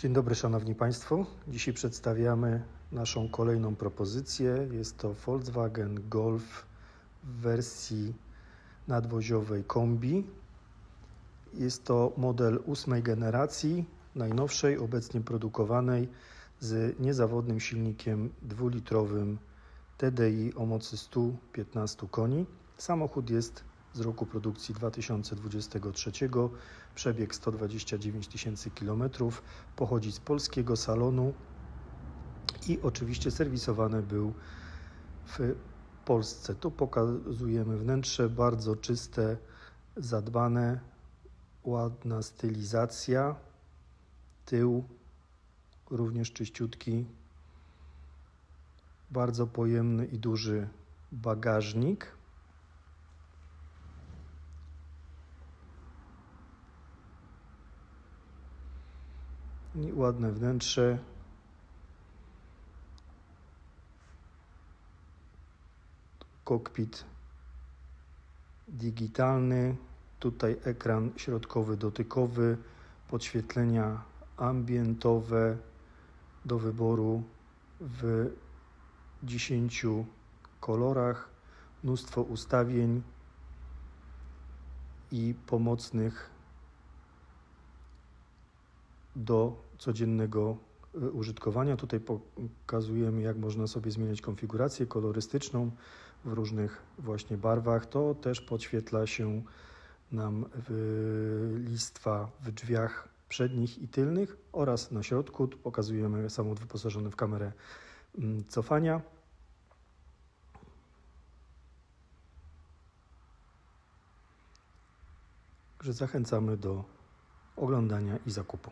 Dzień dobry Szanowni Państwo. Dzisiaj przedstawiamy naszą kolejną propozycję. Jest to Volkswagen Golf w wersji nadwoziowej kombi. Jest to model ósmej generacji, najnowszej, obecnie produkowanej z niezawodnym silnikiem dwulitrowym TDI o mocy 115 koni. Samochód jest z roku produkcji 2023, przebieg 129 tysięcy kilometrów, pochodzi z polskiego salonu i oczywiście serwisowany był w Polsce. Tu pokazujemy wnętrze, bardzo czyste, zadbane, ładna stylizacja, tył również czyściutki, bardzo pojemny i duży bagażnik. Ładne wnętrze. Kokpit digitalny. Tutaj ekran środkowy dotykowy, podświetlenia ambientowe do wyboru w 10 kolorach, mnóstwo ustawień i pomocnych do codziennego y, użytkowania. Tutaj pokazujemy, jak można sobie zmieniać konfigurację kolorystyczną w różnych właśnie barwach. To też podświetla się nam listwa w drzwiach przednich i tylnych oraz na środku. Tu pokazujemy samochód wyposażony w kamerę mm, cofania. Także zachęcamy do oglądania i zakupu.